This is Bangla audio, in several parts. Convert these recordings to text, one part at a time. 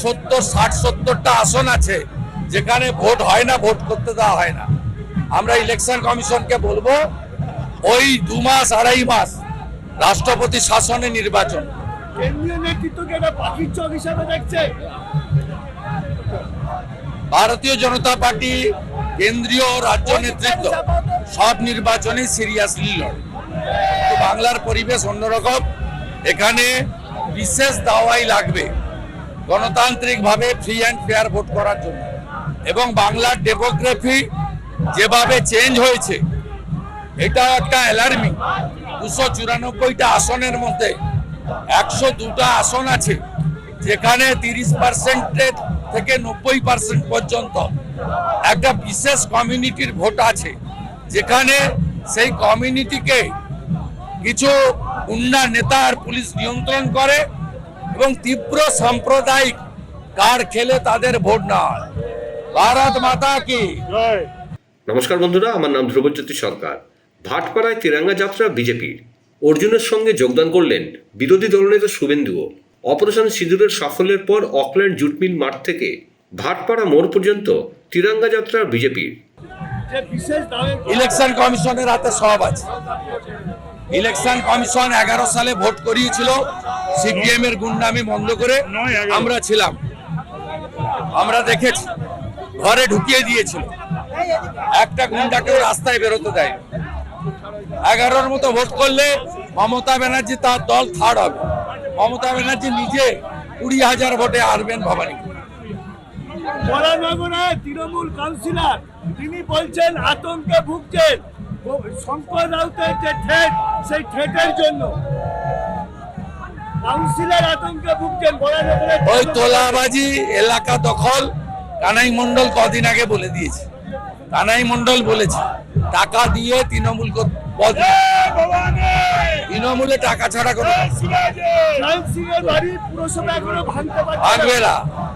সত্তর ষাট সত্তরটা আসন আছে যেখানে ভোট হয় না ভোট করতে দেওয়া হয় না। আমরা ইলেকশন কমিশনকে বলব ওই দু মাস আড়াই মাস রাষ্ট্রপতি শাসনে নির্বাচন। ভারতীয় জনতা পার্টি কেন্দ্রীয় রাজ্য নেতৃত্ব সব নির্বাচনে সিরিয়াসলি লড়ে। বাংলার পরিবেশ অন্যরকম। এখানে বিশেষ দাওয়াই লাগবে। গণতান্ত্রিকভাবে ফ্রি অ্যান্ড ফেয়ার ভোট করার জন্য। এবং বাংলার ডেমোগ্রাফি যেভাবে চেঞ্জ হয়েছে, এটা একটা অ্যালার্মিং দুশো চুরানব্বইটা আসনের মধ্যে একশো দুটা আসন আছে, যেখানে তিরিশ পার্সেন্টের থেকে নব্বই পার্সেন্ট পর্যন্ত একটা বিশেষ কমিউনিটির ভোট আছে, যেখানে সেই কমিউনিটিকে কিছু উন্না নেতা আর পুলিশ নিয়ন্ত্রণ করে এবং তীব্র সাম্প্রদায়িক কার খেলে তাদের ভোট না ভারত মাতা কি? নমস্কার বন্ধুরা আমার নাম ধ্রুবজ্যোতি সরকার। ভাটপাড়ায় তিরাঙ্গা যাত্রা বিজেপির। অর্জুনের সঙ্গে যোগদান করলেন বিরোধী দলনেতা শুভেন্দুও। অপারেশন সিঁদুরের সাফল্যের পর অকল্যান্ড জুটমিল মাঠ থেকে ভাটপাড়া মোড় পর্যন্ত তিরাঙ্গা যাত্রা বিজেপির। ইলেকশন কমিশনের হাতে সব আছে। ইলেকশন কমিশন এগারো সালে ভোট করিয়েছিল। সিপিএম এর গুন্ডামি বন্ধ করে আমরা ছিলাম। আমরা দেখেছি ঘরে ঢুকিয়ে দিয়েছিল। একটা গুন্ডাকেও রাস্তায় বেরোতে দেয় এগারোর মতো ভোট করলে মমতা ব্যানার্জি তার দল থার্ড হবে। মমতা ব্যানার্জি নিজে কুড়ি হাজার ভোটে হারবেন ভবানী। তৃণমূল কাউন্সিলর তিনি বলছেন আতঙ্কে ভুগছেন। শঙ্কর রাউতের যে ঠেট সেই ঠেটের জন্য। ওই তোলাবাজি এলাকা দখল কানাই মন্ডল কদিন আগে বলে দিয়েছে। কানাই মন্ডল বলেছে টাকা দিয়ে তৃণমূল পদ তৃণমূলে টাকা ছাড়া কোনো ভাগবে না।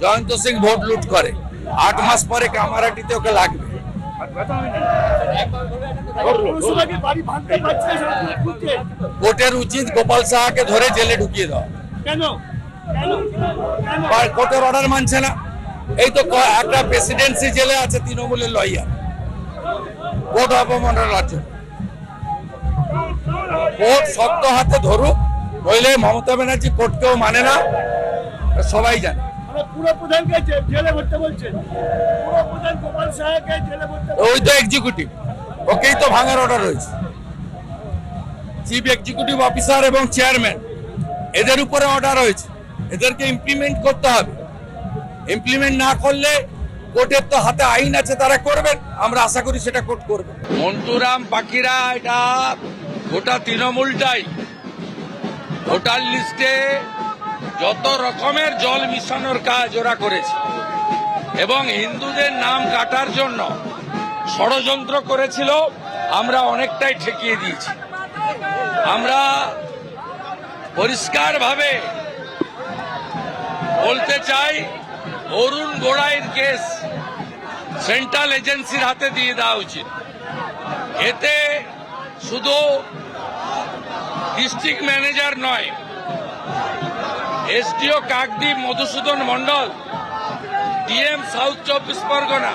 জয়ন্ত সিং ভোট লুট করে। আট মাস পরে কামারাটিতে ওকে লাগবে। কোর্টের উচিত গোপাল সাহাকে ধরে জেলে ঢুকিয়ে দেওয়া কেন? কোর্টের অর্ডার মানছে না। এই তো একটা প্রেসিডেন্সি জেলে আছে তৃণমূলের লয়ার। কোর্ট অপমাননার জন্য কোর্ট শক্ত হাতে ধরুক নইলে মমতা ব্যানার্জি কোর্টকেও মানে না। সবাই জানে। ওই তো এক্সিকিউটিভ ওকেই তো ভাঙার অর্ডার রয়েছে। চিফ এক্সিকিউটিভ অফিসার এবং চেয়ারম্যান এদের উপরে অর্ডার হয়েছে এদেরকে ইমপ্লিমেন্ট করতে হবে। ইমপ্লিমেন্ট না করলে কোর্টের তো হাতে আইন আছে, তারা করবেন। আমরা আশা করি সেটা কোর্ট করবে। মন্টুরাম পাখিরা এটা গোটা তৃণমূলটাই। ভোটার লিস্টে যত রকমের জল মিশানোর কাজ ওরা করেছে। এবং হিন্দুদের নাম কাটার জন্য ষড়যন্ত্র করেছিল, আমরা অনেকটাই ঠেকিয়ে দিয়েছি। আমরা পরিষ্কারভাবে বলতে চাই, অরুণ গোড়াইয়ের কেস সেন্ট্রাল এজেন্সির হাতে দিয়ে দেওয়া উচিত। এতে শুধু ডিস্ট্রিক্ট ম্যানেজার নয়, SDO Kakdwip Madhusudan Mondal DM south চব্বিশ পরগনা